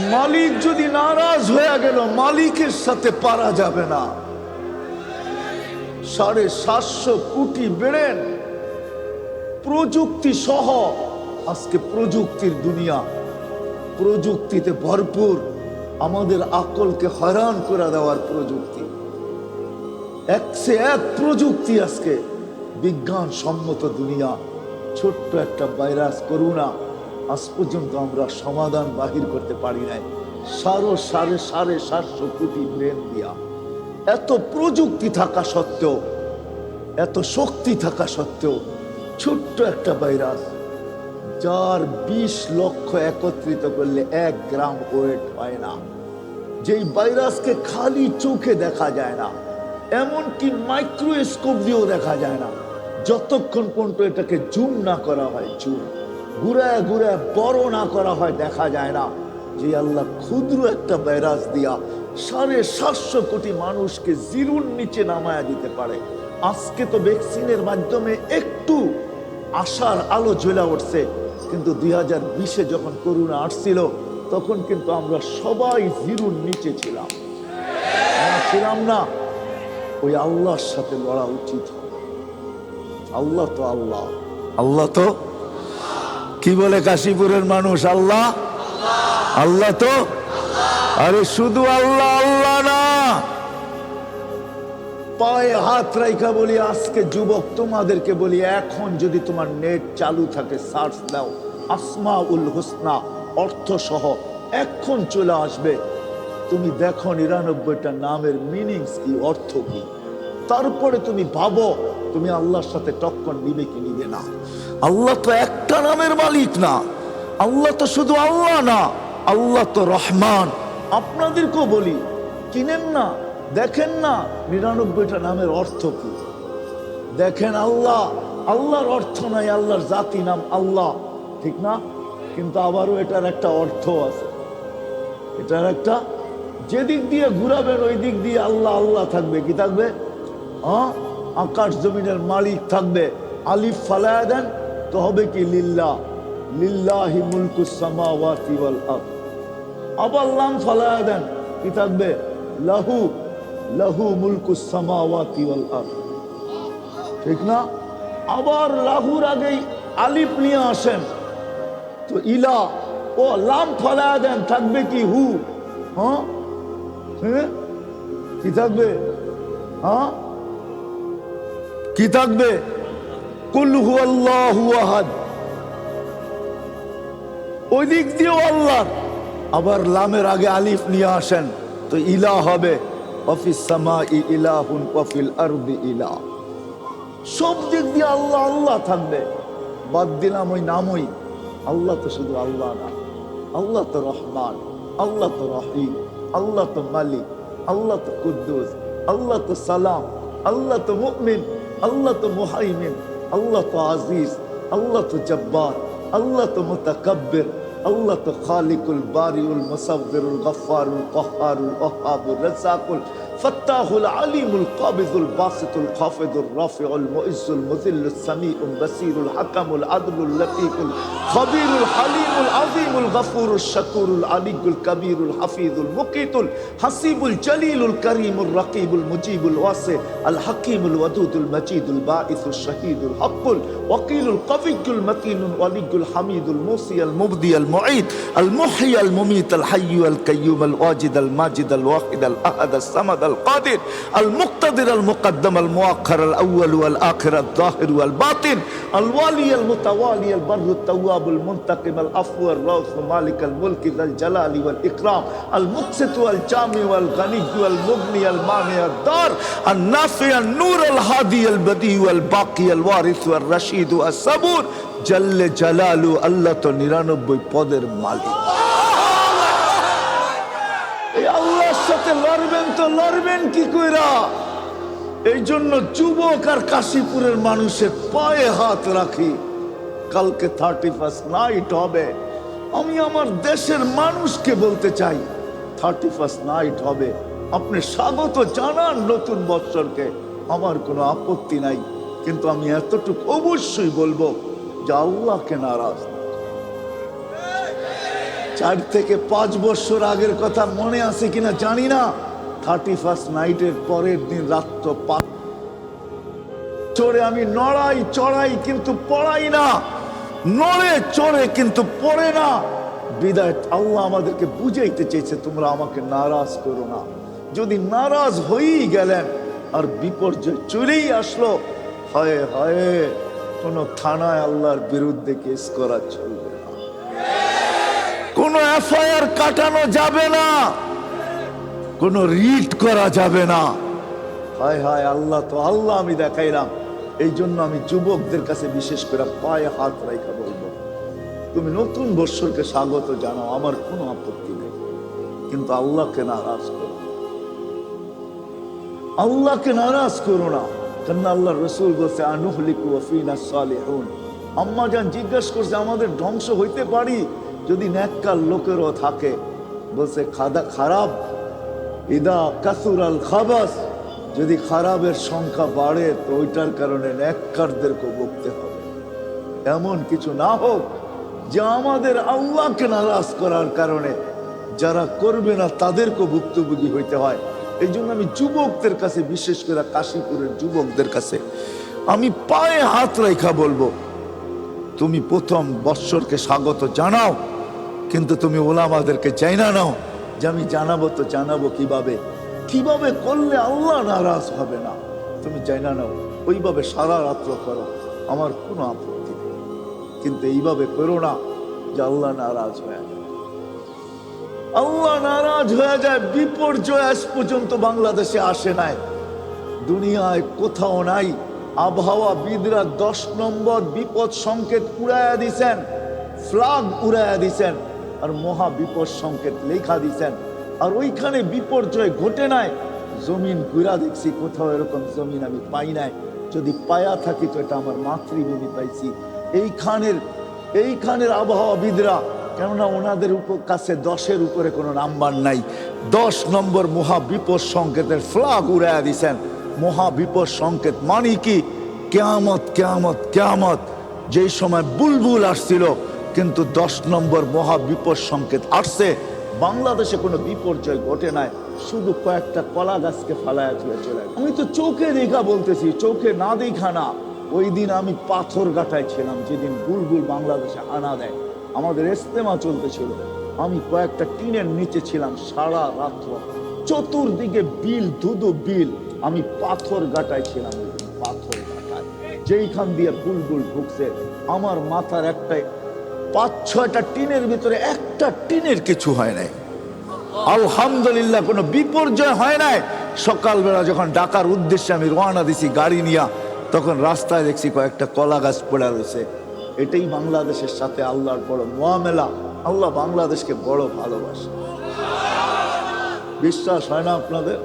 মালিক যদি নারাজ হয়ে গেল, মালিকের সাথে পারা যাবে না। সাড়ে সাতশো কোটি বেড়েন। প্রযুক্তি সহ আজকে প্রযুক্তির দুনিয়া। প্রযুক্তিতে ভরপুর। আমাদের আকলকে হয়রান করে দেওয়ার প্রযুক্তি। এক সে এক প্রযুক্তি আজকে বিজ্ঞান সম্মত দুনিয়া। ছোট্ট একটা ভাইরাস করুণা। আজ পর্যন্ত আমরা সমাধান বাহির করতে পারি নাই। সারো সাড়ে সাড়ে সাতশো কোটি ব্রেন দিয়া। এত প্রযুক্তি থাকা সত্ত্বেও, এত শক্তি থাকা সত্ত্বেও, ছোট্ট একটা ভাইরাস, যার বিশ লক্ষ একত্রিত করলে এক গ্রাম ওয়েট হয় না। যেই ভাইরাসকে খালি চোখে দেখা যায় না, এমনকি মাইক্রোস্কোপ দিয়েও দেখা যায় না, যতক্ষণ পর্যন্ত এটাকে জুম না করা হয়, জুম। ঘুরায় ঘুরায় বড় না করা হয়, দেখা যায় না। যে আল্লাহ ক্ষুদ্র একটা ভাইরাস দিয়া সাড়ে সাতশো কোটি মানুষকে জিরুর নিচে নামায়া দিতে পারে। আজকে তো ভ্যাকসিনের মাধ্যমে একটু আশার আলো জ্বলে উঠছে, কিন্তু দুই হাজার বিশে যখন করোনা আসছিল, তখন কিন্তু আমরা সবাই জিরুর নিচে ছিলাম। ছিলাম না, ওই আল্লাহর সাথে লড়া উচিত। আল্লাহ তো আল্লাহ। আল্লাহ তো কি বলে কাশীপুরের মানুষ? আল্লাহ? আল্লাহ তো? আরে শুধু আল্লাহ আল্লাহ না। পায়ে হাত রাইখা বলি, আজকে যুবক তোমাদেরকে বলি, এখন যদি তোমার নেট চালু থাকে, সার্চ দাও আসমা উল হোসনা অর্থ সহ এখন চলে আসবে। তুমি দেখো নিরানব্বইটা নামের মিনিংস কি, অর্থ কি। তারপরে তুমি ভাবো, তুমি আল্লাহর সাথে টক্কর নিবে কি নিবে না। আল্লাহ তো একটা নামের মালিক না। আল্লাহ তো শুধু আল্লাহ না, আল্লাহ তো রহমান। আপনাদেরকেও বলি, কিনেন না, দেখেন না নিরানব্বইটা নামের অর্থ কি। দেখেন আল্লাহ, আল্লাহর অর্থ নাই, আল্লাহর জাতি নাম আল্লাহ, ঠিক না? কিন্তু আবারও এটার একটা অর্থ আছে। এটার একটা, যেদিক দিয়ে ঘুরাবেন ওই দিক দিয়ে আল্লাহ আল্লাহ থাকবে। কি থাকবে? হ্যাঁ আকাশ জমিনের মালিক থাকবে। আলিফ ফালায়া দেন তো হবে কি লিল্লা, লিল্লাহি মুলকুস সামাওয়াতি ওয়াল আরদ। আবার লাম ফালায়া দেন, কি থাকবে? লাহু লাহু মুলকুস সামাওয়াতি ওয়াল আরদ। ঠিক না? আবার লাহুর আগেই আলিফ নিয়ে আসেন। তো ইলা, ও লাম ফলায়া দেন, থাকবে কি হু? হ্যাঁ? হ্যাঁ? কি থাকবে? হ্যাঁ? কি থাকবে? কুল হু আল্লাহু আহাদ। ওই দিক দিয়েও আল্লাহ। আবার লামের আগে আলিফ নিয়ে আসেন। তো ইলা হবে। সব দিক দিয়ে আল্লাহ আল্লাহ থাকবে। বাদ দিলাম ওই নামই। আল্লাহ তো শুধু আল্লাহ না। আল্লাহ তো রহমান। আল্লাহ তো রহিম। আল্লাহ তো মালিক। আল্লাহ তো কুদ্দুস। আল্লাহ তো সালাম। আল্লাহ তো মুমিন। আল্লাহ তো মুহাইমিন। আল্লাহ তো আজিজ আল্লাহ তো জব্বার আল্লাহ তো মুতাকাব্বির আল্লাহ তো খালিকুল বারিউল মুসাব্বিরুল গফফারুল কহ্হারুল ওহাবুর রাজ্জাকুল فتاه العليم القابض الباسط الخافض الرافع المؤز المذل السميع البصير الحكم العدل اللطيف الخبير الحليم العظيم الغفور الشكور العلي الكبير الحفيظ المقيت الحسيب الجليل الكريم الرقيب المجيب الواسع الحكيم الودود المجيد الباعث الشهيد الحق الوكيل القوي المتين الولي الحميد الموصي المبدي المعيد المحيي المميت الحي القيوم الواجد الماجد الواحد الأحد الصمد আল কাইয়্যুম আল ওয়াজিদ আল মাজিদ আল ওয়াহিদ আল আহাদ আল সামাদ আল কাদির আল মুক্তাদির আল মুকদ্দম আল মুআখ্খার আল আউয়াল ওয়াল আখির আল যাহির ওয়াল বাতিন আল ওয়ালি আল মুতাওয়ালি আল বরর التواب المنتقم العفو الرؤوف مالك الملك ذا الجلال والإكرام المقسط والجامع والغني والمغني المانع الدار النافع النور الهادي البديع والباقي الوارث والرشيد الصبور جل جلاله الله তো নিরানব্বই পদের মালিক সাথে লড়বেন তো লড়বেন কি কইরা? এই জন্য যুবক আর কাশীপুরের মানুষের পায়ে হাত রাখি। কালকে থার্টি ফার্স্ট নাইট হবে। আমি আমার দেশের মানুষকে বলতে চাই থার্টি ফার্স্ট নাইট হবে। আপনি স্বাগত জানান নতুন বৎসরকে। আমার কোনো আপত্তি নাই। কিন্তু আমি এতটুকু অবশ্যই বলব যে আল্লাহকে নারাজ। চার থেকে পাঁচ বছর আগের কথা মনে আছে কিনা জানি না। থার্টি ফার্স্ট নাইটের পরের দিন রাত্র পাঁচ চড়ে আমি নড়াই, চড়াই কিন্তু পড়াই না। নড়ে, চড়ে কিন্তু পড়ে না। বিদায়, আল্লাহ আমাদেরকে বুঝাইতে চেয়েছে, তোমরা আমাকে নারাজ করো না। যদি নারাজ হয়েই গেলেন, আর বিপর্যয় চলেই আসলো, হয় হয়, কোন থানায় আল্লাহর বিরুদ্ধে কেস করা চলবে কোনো এফআইআর কাটানো যাবে না। কোনো রিট করা যাবে না। হায় হায়, আল্লাহ তো, আল্লাহ আমি দেখাইলাম। এই জন্য আমি যুবকদের কাছে বিশেষ করে পায়ে হাত রাখা বলব। তুমি নতুন বৎসরকে স্বাগত জানাও, আমার কোনো আপত্তি নেই। কিন্তু আল্লাহকে নারাজ করো। আল্লাহকে নারাজ করো না। কেন আল্লাহ রসুল বলছে, আনুহলিকু সালিহুন। আম্মা যান জিজ্ঞেস করছে, আমাদের ধ্বংস হইতে পারি? যদি ন্যাক্কার লোকেরও থাকে, বলছে, খাদা খারাপ, ইদা কাসুর আল খাবাস, যদি খারাপের সংখ্যা বাড়ে, তো ওইটার কারণে ন্যাক্কারদেরকে ভুগতে হবে। এমন কিছু না হোক, যে আমাদের আল্লাহকে নারাজ করার কারণে যারা করবে না তাদেরকে ভুক্তভোগী হইতে হয়। এই জন্য আমি যুবকদের কাছে, বিশেষ করে কাশীপুরের যুবকদের কাছে, আমি পায়ে হাত রেখা বলব, তুমি প্রথম বৎসরকে স্বাগত জানাও। কিন্তু তুমি ওলামাদেরকে চাইনা নাও যে আমি জানাব তো জানাব কীভাবে? কীভাবে করলে আল্লাহ নারাজ হবে না? তুমি চাইনা নাও, ওইভাবে সারা রাত্র করো, আমার কোনো আপত্তি নেই। কিন্তু এইভাবে করো না যে আল্লাহ নারাজ হয়ে যায় আল্লাহ নারাজ হয়ে যায় বিপর্যয় আজ পর্যন্ত বাংলাদেশে আসে নাই। দুনিয়ায় কোথাও নাই। আবহাওয়া বিদরা দশ নম্বর বিপদ সংকেত উড়াইয়া দিছেন, ফ্লাগ উড়াইয়া দিছেন। আর মহা বিপদ সংকেত লেখা দিছেন। আর ওইখানে বিপর্যয় ঘটে নাই। জমিন ঘুরা দেখছি, কোথাও এরকম জমিন আমি পাই নাই। যদি পায়া থাকি তো এটা আমার মাতৃভূমি পাইছি। এইখানের এইখানের আবহাওয়াবিদরা, কেননা ওনাদের উপর কাছে দশের উপরে কোনো নাম্বার নাই। দশ নম্বর মহা বিপদ সংকেতের ফ্লাগ উড়াইয়া দিছেন। মহা বিপদ সংকেত মানে কি? কেয়ামত কেয়ামত কেয়ামত। যেই সময় বুলবুল আসছিল কিন্তু দশ নম্বর মহা বিপদ সংকেত আসছে। বাংলাদেশে কোনো বিপর্যয় ঘটে নাই, শুধু কয়েকটা কলা গাছকে ফালায়া তুলে চলে আমি তো চোখে দেখা বলতেছি, চোখে না দেখা না। ওই দিন আমি পাথর গাটায় ছিলাম, যেদিন বুলবুল বাংলাদেশে আনা দেয়। আমাদের ইস্তেমা চলতেছিল। আমি কয়েকটা টিনের নিচে ছিলাম সারা রাত্র চতুর্দিকে বিল, ধুধু বিল। আমি পাথর গাটায় ছিলাম পাথর গাটায় যেইখান দিয়ে বুলবুল ঢুকছে, আমার মাথার একটাই পাঁচ, ছয়টা টিনের ভিতরে একটা টিনের কিছু হয় নাই। আলহামদুলিল্লাহ, কোনো বিপর্যয় হয় নাই। সকালবেলা যখন ডাকার উদ্দেশ্যে আমি রওনা দিছি গাড়ি নিয়া, তখন রাস্তায় দেখছি কয়েকটা কলা গাছ পড়ে রয়েছে। এটাই বাংলাদেশের সাথে আল্লাহর বড় মোয়ামেলা। আল্লাহ বাংলাদেশকে বড় ভালোবাসে। বিশ্বাস হয় না আপনাদের?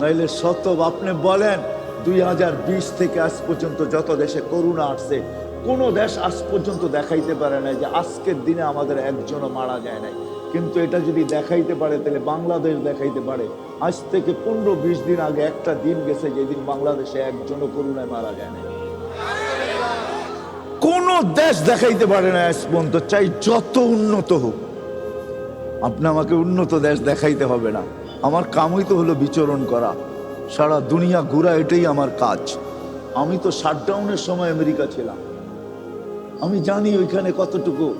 নাইলে সত আপনি বলেন, দুই হাজার বিশ থেকে আজ পর্যন্ত যত দেশে করুণা আসছে কোন দেশ আজ পর্যন্ত দেখাইতে পারে না যে আজকের দিনে আমাদের একজনও মারা যায় নাই। কিন্তু এটা যদি দেখাইতে পারে, তাহলে বাংলাদেশ দেখাইতে পারে। আজ থেকে পনেরো বিশ দিন আগে একটা দিন গেছে যেদিন বাংলাদেশে একজনও করোনায় মারা যায় না কোন দেশ দেখাইতে পারে না আজ পর্যন্ত। চাই যত উন্নত হোক, আপনি আমাকে উন্নত দেশ দেখাইতে হবে না। আমার কামই তো হলো বিচরণ করা। সারা দুনিয়া ঘুরা, এটাই আমার কাজ। আমি তো শাটডাউনের সময় আমেরিকা ছিলাম। আমি জানি ওইখানে কতটুকু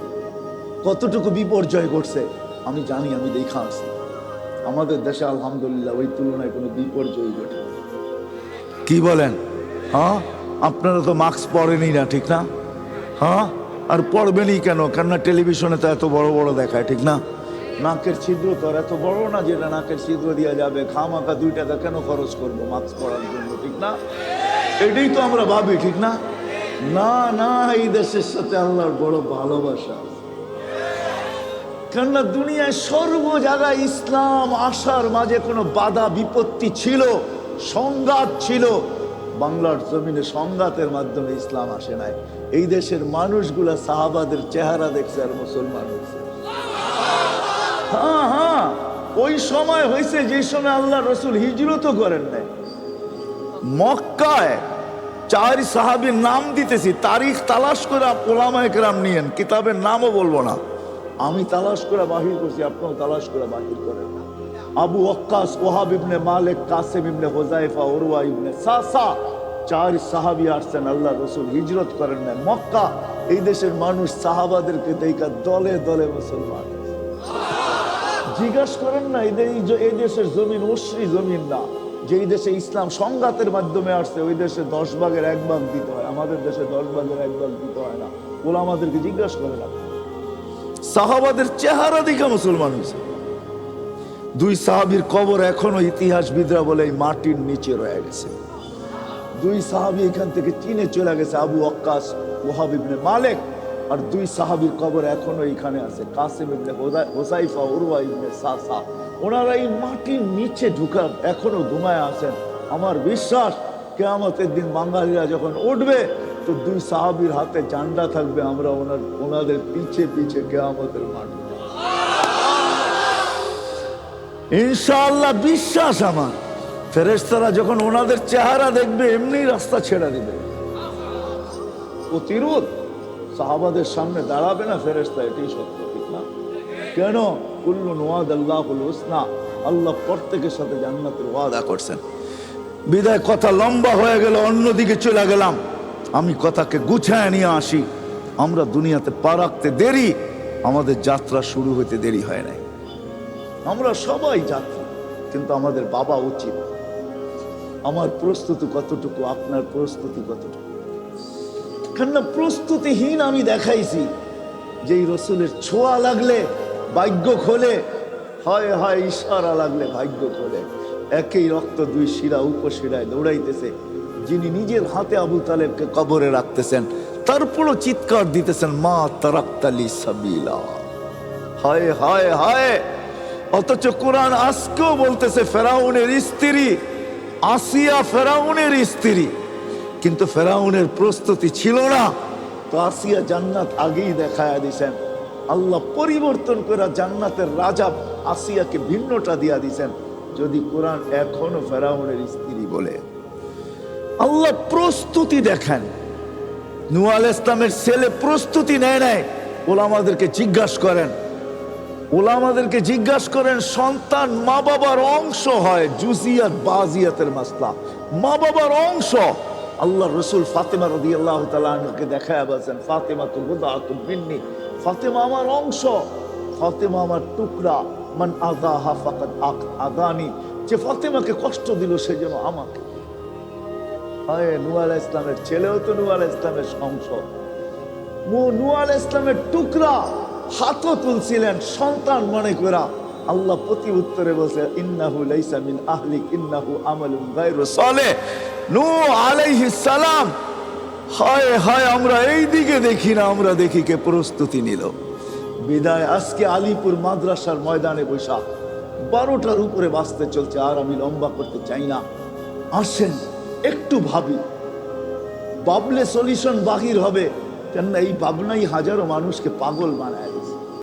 কতটুকু বিপর্যয় ঘটছে। আমি জানি আমি দেখা আসছি। আমাদের দেশে আলহামদুলিল্লাহ ওই তুলনায় কোনো বিপর্যয় ঘটে। কি বলেন? হ্যাঁ? আপনারা তো মাস্ক পরেনই না ঠিক না? হ্যাঁ? আর পড়বেনই কেন? কেননা টেলিভিশনে তো এত বড় বড় দেখায় ঠিক না? নাকের ছিদ্র তো আর এত বড় না যেটা নাকের ছিদ্র দেওয়া যাবে। খামাকা দুই টাকা কেন খরচ করব মাস্ক পরার জন্য ঠিক না? এটাই তো আমরা ভাবি ঠিক না? না না, এই দেশের সাথে আল্লাহর বড় ভালোবাসা। কেননা দুনিয়ায় সর্ব জায়গায় ইসলাম আসার মাঝে কোনো বাধা, বিপত্তি ছিল, সংঘাত ছিল। বাংলার জমিনে সংঘাতের মাধ্যমে ইসলাম আসে নাই। এই দেশের মানুষগুলা সাহাবাদের চেহারা দেখছে আর মুসলমান হয়েছে। হ্যাঁ হ্যাঁ ওই সময় হয়েছে যে সময় আল্লাহ রসুল হিজরতও করেন নাই। মক্কায় চার সাহাবীর নাম দিতেছি, তারিখ তালাশ করে ওলামা একরাম নিয়েন, কিতাবের নামও বলব না। আমি তালাশ করে বাহির করছি, আপনিও তালাশ করে বাহির করেন আবু ওয়াক্কাস ওহাব ইবনে মালিক, কাসিম ইবনে হোজাইফা উরওয়া ইবনে সাসা, চার সাহাবী আসছেন আল্লাহ রসুল হিজরত করেন না মক্কা, এই দেশের মানুষ সাহাবাদেরকে দেখা দলে দলে মুসলমান। জিজ্ঞাসা করেন না, এই দেশের জমিন অশ্রী জমিন না। যেই দেশে ইসলাম সংঘাতের মাধ্যমে আসছে, ওই দেশে দশ ভাগের এক ভাগ দিতে হয়। আমাদের দেশে দশ ভাগের এক ভাগ দিতে হয় না। ওরা আমাদেরকে জিজ্ঞাসা করে না। সাহাবাদের চেহারা দেখে মুসলমান হয়েছে। দুই সাহাবীর কবর এখনও ইতিহাসবিদরা বলে এই মাটির নিচে রয়ে গেছে। দুই সাহাবী এখান থেকে চীনে চলে গেছে, আবু অক্কাস ওহাব ইবনে মালিক, আর দুই সাহাবীর কবর এখনও এখানে আছে, কাসিম ইবনে হোসাইফা উরওয়া ইবনে সাসা। ওনারা এই মাটির নিচে ঢুকা এখনও ঘুমায় আছেন। আমার বিশ্বাস, কেয়ামতের দিন বাঙালিরা যখন উঠবে, তো দুই সাহাবীর হাতে জান্ডা থাকবে, আমরা ওনার, ওনাদের পিছে পিছে কেয়ামতের মাঠে। ইনশাআল্লাহ বিশ্বাস আমার। ফেরেশতারা যখন ওনাদের চেহারা দেখবে, এমনি রাস্তা ছেড়ে দিবে। প্রতিরোধ সাহাবাদের সামনে দাঁড়াবে না ফেরেশতা, এটাই সত্য, ঠিক না? কেন? কুল্লু নোয়াদ আল্লাহ হোসনা, আল্লাহ প্রত্যেকের সাথে জান্নাতের ওয়াদা করছেন। বিদায়, কথা লম্বা হয়ে গেল, অন্যদিকে চলে গেলাম। আমি কথাকে গুছায় নিয়ে আসি। আমরা দুনিয়াতে পা রাখতে দেরি, আমাদের যাত্রা শুরু হইতে দেরি হয় নাই। আমরা সবাই যাত্রী, কিন্তু আমাদের বাবা উচিত। আমার প্রস্তুতি কতটুকু, আপনার প্রস্তুতি কতটুকু? কেননা প্রস্তুতিহীন আমি দেখাইছি যে এই রসুলের ছোঁয়া লাগলে ভাগ্য খোলে। হয় হয়, ইশারা লাগলে ভাগ্য খোলে। একই রক্ত দুই শিরা, উপশিরায় দৌড়াইতেছে। যিনি নিজের হাতে আবু তালেবকে কবরে রাখতেছেন, তারপরও চিৎকার দিতেছেন, মা তারাক্তালি সাবিলা। হায় হায় হায়! অথচ কোরআন আজকেও বলতেছে, ফেরাউনের স্ত্রী, আসিয়া ফেরাউনের স্ত্রী। কিন্তু ফেরাউনের প্রস্তুতি ছিল না। তো আসিয়া জান্নাত আগেই দেখায় দিছেন। আল্লাহ পরিবর্তন করে জান্নাতের রাজা আসিয়াকে ভিন্নটা দিয়া দিছেন। যদি কোরআন এখনও ফেরাউনের স্ত্রী বলে। আল্লাহ প্রস্তুতি দেখেন। নুয়াল ইসলামের ছেলে প্রস্তুতি নেয় নেয় ওলামাদেরকে জিজ্ঞাসা করেন। ওলামাদেরকে জিজ্ঞাসা করেন, সন্তান মা বাবার অংশ হয় জুজিয়াত বাজিয়াতের মাসলা। মা বাবার অংশ। আল্লাহ রসুল ফাতেমা রদি আল্লাহ তালকে দেখায় বলছেন ফাতেমা তো তো বিন্নি। ফাতেমা আমার অংশ। ফাতেমা আমার টুকরা। মান আদা হাফাকাত আদানি। যে ফাতেমাকে কষ্ট দিল, সে যেন আমাকে। হয় নুয়াল ইসলামের ছেলেও তো নুয়াল ইসলামের অংশ। নুয়াল ইসলামের টুকরা হাতও তুলছিলেন সন্তান মনে করা আল্লাহ প্রতি উত্তরে বলছে, ইন্নাহু লাইসা মিন আহলিক, ইন্নাহু আমালুন গায়রু সালেহ। নূহ আলাইহিস সালাম হায় হায়, আমরা এই দিকে দেখি না, আমরা দেখি কে প্রস্তুতি নিল। বিদায়, আজকে আলিপুর মাদ্রাসার ময়দানে বৈশাখ। বারোটার উপরে বাঁচতে চলছে, আর আমি লম্বা করতে চাই না। আসেন, একটু ভাবি। বাবলে সলিউশন বাহির হবে। কেননা এই ভাবনাই হাজারো মানুষকে পাগল বানায়।